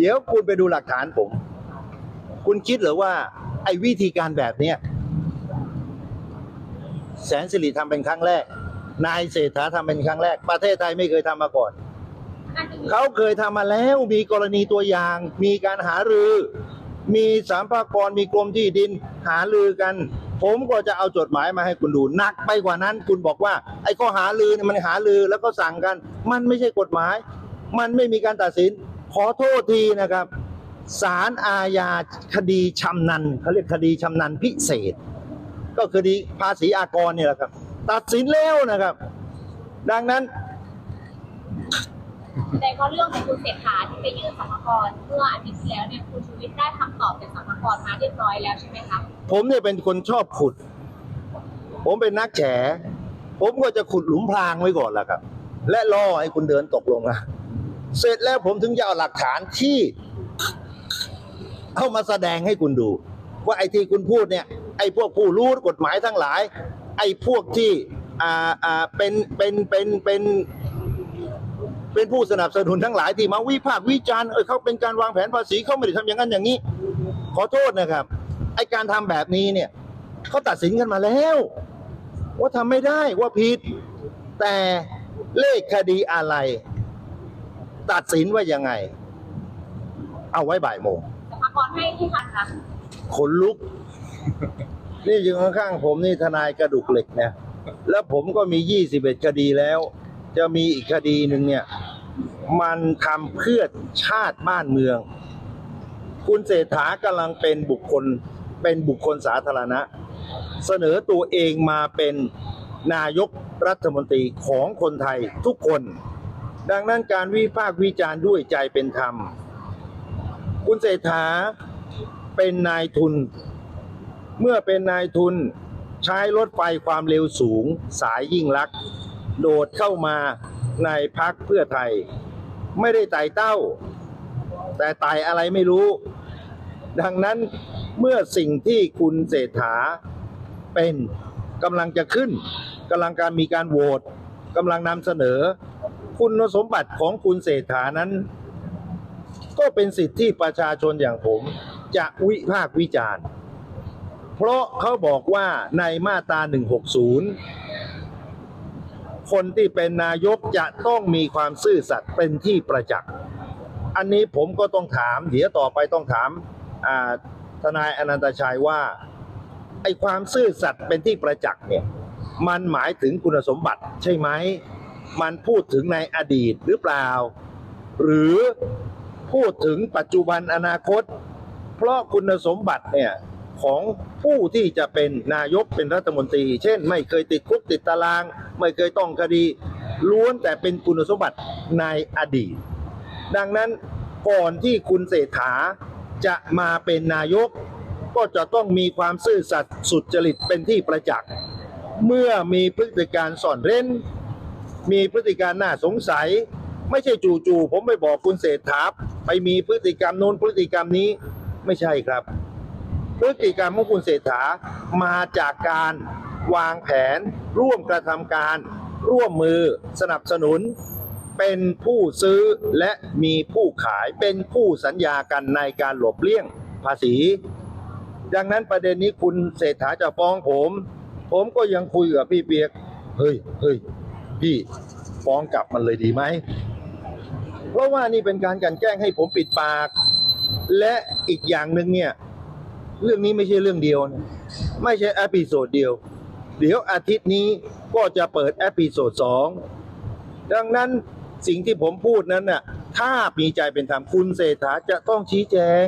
เดี๋ยวคุณไปดูหลักฐานผม คุณคิดหรือว่า ไอ้วิธีการแบบเนี้ยแสนสิริทำเป็นครั้งแรก นายเศรษฐาทำเป็นครั้งแรก ประเทศไทยไม่เคยทำมาก่อน เขาเคยทำมาแล้วมีกรณีตัวอย่าง มีการหารือ มีสามภากรมีกรมที่ดินหารือกัน ผมก็จะเอาจดหมายมาให้คุณดูหนักไปกว่านั้น คุณบอกว่า ไอ้ข้อหารือมันหารือแล้วก็สั่งกัน มันไม่ใช่กฎหมาย มันไม่มีการตัดสิน ขอโทษทีนะครับศาลอาญาคดีชำนันเขาเรียกคดีชำนันพิเศษ ก็คดีภาษีอากรเนี่ยแหละครับ ตัดสินแล้วนะครับ ดังนั้นแต่ก็เรื่องของคุณเศรษฐาที่ไปยื่นสมกรเมื่ออาทิตย์ที่แล้วเนี่ยคุณชูวิทย์ได้คำตอบจากสมกรมาเรียบร้อยแล้วใช่ไหมคะผมเนี่ยเป็นคนชอบขุด ผมเป็นนักแฉผมก็จะขุดหลุมพรางไว้ก่อนแหละครับ และรอให้คุณเดินตกลงนะ เสร็จแล้วผมถึงจะเอาหลักฐานที่เอามาแสดงให้คุณดู ว่าไอ้ที่คุณพูดเนี่ย ไอ้พวกผู้รู้กฎหมายทั้งหลาย ไอ้พวกที่อ่าอ่าเป็นเป็นเป็นเป็นเป็นผู้สนับสนุนทั้งหลายที่มาวิพากษ์วิจารณ์เออเขาเป็นการวางแผนภาษีเขาไม่ได้ทำอย่างนั้นอย่างนี้ ขอโทษนะครับ ไอการทำแบบนี้เนี่ยเขาตัดสินกันมาแล้ว ว่าทำไม่ได้ว่าผิด แต่เลขคดีอะไร ตัดสินว่ายังไง เอาไว้บ่ายโมงสมกรให้ที่ทันคะขนลุก นี่อยู่ข้างๆผมนี่ทนายกระดูกเหล็กนะแล้วผมก็มี 21 คดีแล้ว จะมีอีกคดีหนึ่งเนี่ย มันทำเพื่อชาติบ้านเมือง คุณเศรษฐากำลังเป็นบุคคลเป็นบุคคลสาธารณะ เสนอตัวเองมาเป็นนายกรัฐมนตรีของคนไทยทุกคน ดังนั้นการวิพากษ์วิจารณ์ด้วยใจเป็นธรรม คุณเศรษฐาเป็นนายทุน เมื่อเป็นนายทุนใช้รถไฟความเร็วสูง สายยิ่งลักษณ์โดดเข้ามาในพักเพื่อไทย ไม่ได้ไต่เต้า แต่ไต่อะไรไม่รู้ ดังนั้นเมื่อสิ่งที่คุณเศรษฐาเป็นกำลังจะขึ้นกำลังการมีการโหวตกำลังนำเสนอ คุณสมบัติของคุณเศรษฐานั้น ก็เป็นสิทธิที่ประชาชนอย่างผมจะวิพากษ์วิจารณ์ เพราะเขาบอกว่าในมาตรา 160 คนที่เป็นนายกจะต้องมีความซื่อสัตย์เป็นที่ประจักษ์ อันนี้ผมก็ต้องถาม เดี๋ยวต่อไปต้องถามทนายอนันตชัยว่าไอ้ความซื่อสัตย์เป็นที่ประจักษ์เนี่ย มันหมายถึงคุณสมบัติใช่ไหม มันพูดถึงในอดีตหรือเปล่า หรือพูดถึงปัจจุบันอนาคต เพราะคุณสมบัติเนี่ยของผู้ที่จะเป็นนายกเป็นรัฐมนตรี เช่น ไม่เคยติดคุกติดตาราง ไม่เคยต้องคดี ล้วนแต่เป็นคุณสมบัติในอดีต ดังนั้นก่อนที่คุณเศรษฐาจะมาเป็นนายก ก็จะต้องมีความซื่อสัตย์สุจริตเป็นที่ประจักษ์ เมื่อมีพฤติการซ่อนเร้น มีพฤติการน่าสงสัย ไม่ใช่จู่ๆผมไปบอกคุณเศรษฐาไปมีพฤติกรรมโน้นพฤติกรรมนี้ไม่ใช่ครับ พฤติกรรมของคุณเศรษฐามาจากการวางแผน ร่วมกระทำการ ร่วมมือสนับสนุน เป็นผู้ซื้อและมีผู้ขายเป็นผู้สัญญากันในการหลบเลี่ยงภาษี ดังนั้นประเด็นนี้คุณเศรษฐาจะฟ้องผม ผมก็ยังคุยกับพี่เปียก เฮ้ยเฮ้ย พี่ฟ้องกลับมันเลยดีไหม เพราะว่านี่เป็นการกันแกล้งให้ผมปิดปาก และอีกอย่างหนึ่งเนี่ย เรื่องนี้ไม่ใช่เรื่องเดียวนะไม่ใช่อพิโซดเดียว เดี๋ยวอาทิตย์นี้ก็จะเปิดอพิโซดสองดังนั้นสิ่งที่ผมพูดนั้นน่ะถ้ามีใจเป็นธรรมคุณเศรษฐาจะต้องชี้แจง